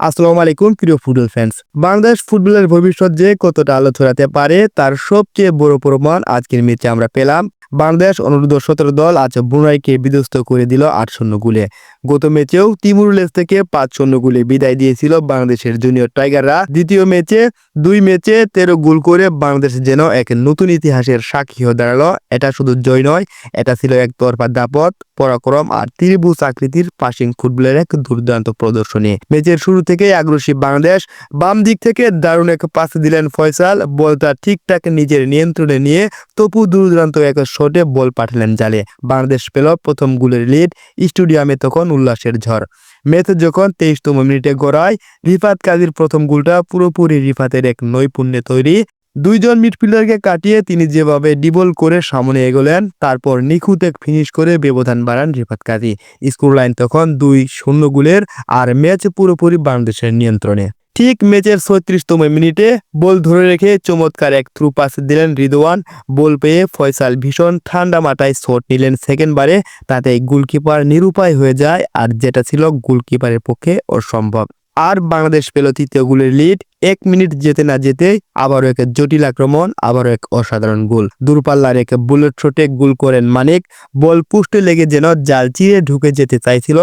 আসসালামু আলাইকুম, প্রিয় ফুটবল ফ্যান্স বাংলাদেশ ফুটবলের ভবিষ্যৎ যে কতটা আলো ছড়াতে পারে, তার সবচেয়ে বড় প্রমাণ আজকের ম্যাচে আমরা পেলাম। বাংলাদেশ অনুরোধ সতেরো দল আজ ব্রুনাইকে বিধ্বস্ত করে দিল আট শূন্য গুলে। গত ম্যাচেও তিমুরলেস থেকে পাঁচ শূন্য গুলে বিদায় দিয়েছিল বাংলাদেশের জুনিয়র টাইগাররা। দ্বিতীয় ম্যাচে, দুই ম্যাচে তেরো গোল করে বাংলাদেশ যেন এক নতুন ইতিহাসের সাক্ষী হয়ে দাঁড়াল। এটা শুধু জয় নয়, এটা ছিল এক তরফা দাপট, পরাক্রম আর ত্রিভুজ আকৃতির পাসিং ফুটবলের এক দুর্দান্ত প্রদর্শনী। ম্যাচের শুরু থেকে আগ্রাসী বাংলাদেশ বাম দিক থেকে দারুণ এক পাস দিলেন ফয়সাল। বলটা ঠিকঠাক নিজের নিয়ন্ত্রণে নিয়ে তপু দুর্দান্ত এক শটে বল পাঠালেন জালে। বাংলাদেশ পেল প্রথম গোলের লিড স্টেডিয়ামে তখন উল্লাসের ঝড়। ম্যাচ যখন তেইশতম মিনিটে গড়ায়, রিফাত কাজীর প্রথম গোলটা পুরোপুরি রিফাতের এক নৈপুণ্যে তৈরি। দুইজন মিডফিল্ডারকে কাটিয়ে তিনি যেভাবে ডিবল করে সামনে এগোলেন, তারপর নিখুঁত এক ফিনিশ করে ব্যবধান বাড়ান রিফাত কাজী। স্কোর লাইন তখন দুই শূন্য গোলের, আর ম্যাচ পুরোপুরি বাংলাদেশের নিয়ন্ত্রণে। ঠিক ম্যাচের ছত্রিশতম মিনিটে বল ধরে রেখে চমৎকার এক থ্রু পাস দিলেন রিদওয়ান বল পেয়ে ফয়সাল ভীষণ ঠান্ডা মাথায় শট নিলেন সেকেন্ডবারে তাতে গোলকিপার নিরুপায় হয়ে যায়, আর যেটা ছিল গোলকিপারের পক্ষে অসম্ভব। আর বাংলাদেশ পেল তৃতীয় গোলের লিড এক মিনিট যেতে না যেতে আবারও এক জটিল আক্রমণ, আবারও এক অসাধারণ গোল। দূরপাল্লার এক বুলেট শটে গোল করেন মানিক। বল পুষ্টে লেগে যেন জাল চিরে ঢুকে যেতে চাইছিল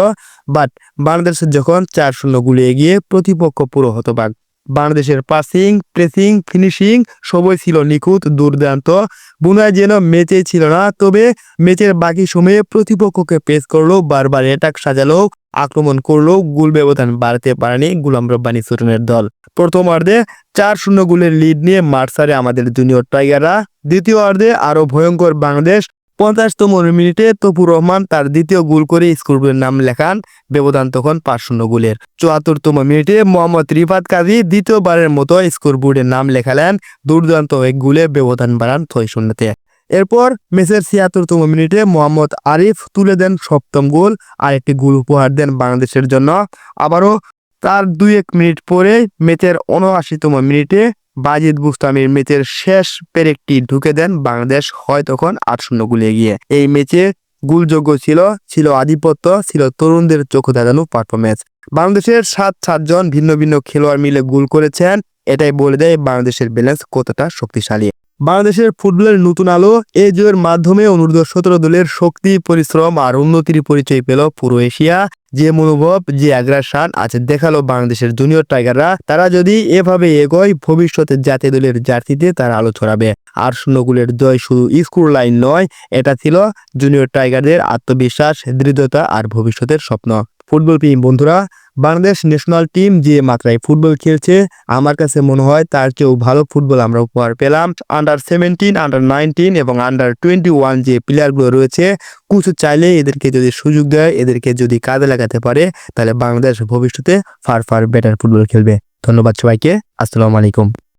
বাট বাংলাদেশ যখন চার শূন্য গুলে এগিয়ে প্রতিপক্ষ পুরো হতবাক। বাংলাদেশের পাসিং প্রেসিং ফিনিশিং সবই ছিল নিখুঁত, দুর্দান্ত। বুনায় যেন ম্যাচে ছিল না, তবে ম্যাচের বাকি সময়ে প্রতিপক্ষকে পেস করল, বারবার অ্যাটাক সাজালো, আক্রমণ করল, গোল ব্যবধান বাড়তে পারেনি গুলাম রব্বানি সুটনের দল। প্রথমার্ধে চার শূন্য গোলের লিড নিয়ে মার্সারে আমাদের জুনিয়র টাইগাররা দ্বিতীয় অর্ধে আরও ভয়ঙ্কর বাংলাদেশ পঞ্চাশতম মিনিটে তপুর রহমান তার দ্বিতীয় গোল করে স্কোরবোর্ডের নাম লেখান ব্যবধান তখন পাঁচ শূন্য গোলের। চুয়াত্তরতম মিনিটে মোহাম্মদ রিফাত কাজী দ্বিতীয়বারের মতো স্কোরবোর্ডের নাম লেখালেন দুর্দান্ত এক গোলে ব্যবধান বাড়ান ছয় শূন্যতে। এরপর ম্যাচের ছিয়াত্তরতম মিনিটে মোহাম্মদ আরিফ তুলে দেন সপ্তম গোল আর একটি গোল উপহার দেন বাংলাদেশের জন্য। আবারও তার দুই এক মিনিট পরে ম্যাচের উনআশিতম মিনিটে বাজিদ বুস্তামির ম্যাচের শেষ পেরেকটি ঢুকে দেন বাংলাদেশ হয় তখন আট শূন্য গোলে গিয়ে। এই ম্যাচে গোলযোগ্য ছিল ছিল আধিপত্য, ছিল তরুণদের চোখ দাঁড়ানো পারফরমেন্স বাংলাদেশের সাত সাতজন ভিন্ন ভিন্ন খেলোয়াড় মিলে গোল করেছেন, এটাই বলে দেয় বাংলাদেশের ব্যালেন্স কতটা শক্তিশালী। বাংলাদেশের ফুটবলের নতুন আলো এই জয়ের মাধ্যমে অনূর্ধ্ব সতেরো দলের শক্তি, পরিশ্রম আর উন্নতির পরিচয় পেল পুরো এশিয়া। যে মনোভাব, যে আগ্রাসান আছে, দেখাল বাংলাদেশের জুনিয়র টাইগাররা তারা যদি এভাবে এগোয়, ভবিষ্যতে জাতীয় দলের জার্সিতে তারা আলো ছড়াবে। আর শূন্যগুলের জয় শুধু স্কুল লাইন নয়, এটা ছিল জুনিয়র টাইগারদের আত্মবিশ্বাস, দৃঢ়তা আর ভবিষ্যতের স্বপ্ন। ফুটবল প্রেমী বন্ধুরা বাংলাদেশ ন্যাশনাল টিম যে মাত্রায় ফুটবল খেলছে, আমার কাছে মনে হয় তার চেয়েও ভালো ফুটবল আমরা উপহার পেলাম। আন্ডার সেভেন্টিন আন্ডার নাইনটিন এবং আন্ডার টোয়েন্টি ওয়ান যে প্লেয়ারগুলো রয়েছে কুচু চাইলে এদেরকে যদি সুযোগ দেয়, এদেরকে যদি কাজে লাগাতে পারে, তাহলে বাংলাদেশ ভবিষ্যতে ফার ফার বেটার ফুটবল খেলবে। ধন্যবাদ সবাইকে, আসসালামু আলাইকুম।